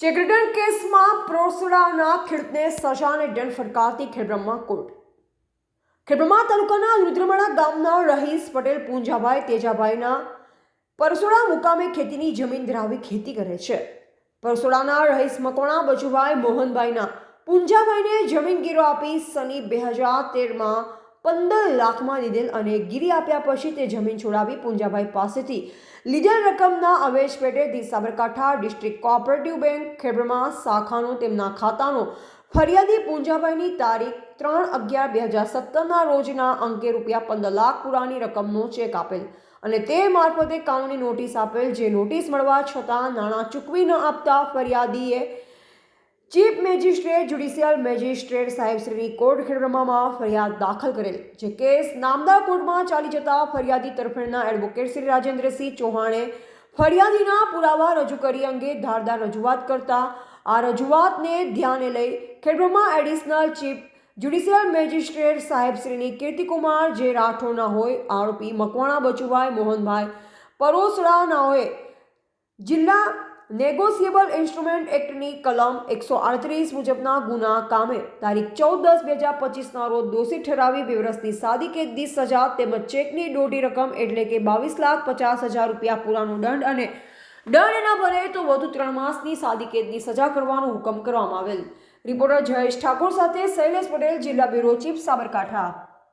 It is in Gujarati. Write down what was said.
ચેકરેટન કેસમાં પ્રોસડાના ખેડૂતને સજા અને દંડ ફટકારતી ખેડબ્રહ્મા કોર્ટ. ખેડબ્રહ્મા તાલુકાના રુદ્રમણા ગામના રહીશ પટેલ પૂંજાભાઈ તેજાભાઈના પરસોડા મુકામે ખેતીની જમીન ધરાવી ખેતી કરે છે. પરસોડાના રહીશ મકવાણા બચુભાઈ મોહનભાઈના પૂંજાભાઈને જમીન ગીરો આપી સની બે હજાર તેરમાં પંદર લાખમાં લીધેલ અને ગીરી આપ્યા પછી તે જમીન છોડાવી પૂંજાભાઈ પાસેથી લીધેલ રકમના અવેશ પેટેથી Sabarkantha district cooperative bank Khedbrahma શાખાનો તેમના ખાતાનો ફરિયાદી પૂંજાભાઈની તારીખ ત્રણ અગિયાર બે હજાર સત્તરના રોજના અંકે રૂપિયા પંદર લાખ પુરાની રકમનો ચેક આપેલ અને તે મારફતે કાનૂની નોટિસ આપેલ જે નોટિસ મળવા છતાં નાણાં ચૂકવી ન આપતા ફરિયાદીએ ચીફ મેજિસ્ટ્રેટ જ્યુડિશિયલ મેજિસ્ટ્રેટ સાહેબશ્રીની કોર્ટ ખેડબ્રહ્મામાં ફરિયાદ દાખલ કરેલ, જે કેસ નામદાર કોર્ટમાં ચાલી જતા ફરિયાદી તરફેણના એડવોકેટ શ્રી રાજેન્દ્રસિંહ ચૌહાણે ફરિયાદીના પુરાવા રજૂ કરી અંગે ધારદાર રજૂઆત કરતા, આ રજૂઆતને ધ્યાને લઈ Khedbrahma additional chief judicial magistrate સાહેબશ્રીની Kirtikumar J રાઠોડના હોય, આરોપી મકવાણા બચુભાઈ મોહનભાઈ પરોસડાના હોય જિલ્લા નેગોશિયેબલ ઇન્સ્ટ્રુમેન્ટ એક્ટની કલમ એકસો આડત્રીસ મુજબના ગુના કામે તારીખ ચૌદ દસ બે હજાર પચીસના રોજ દોષિત ઠરાવી બે વર્ષની સાદી કેદની સજા તેમજ ચેકની દોઢી રકમ એટલે કે બાવીસ લાખ પચાસ હજાર રૂપિયા પૂરાનો દંડ અને દંડ એના ભરે તો વધુ ત્રણ માસની સાદી કેદની સજા કરવાનો હુકમ કરવામાં આવેલ. રિપોર્ટર જયેશ ઠાકોર સાથે શૈલેષ પટેલ, જિલ્લા બ્યુરો ચીફ સાબરકાંઠા.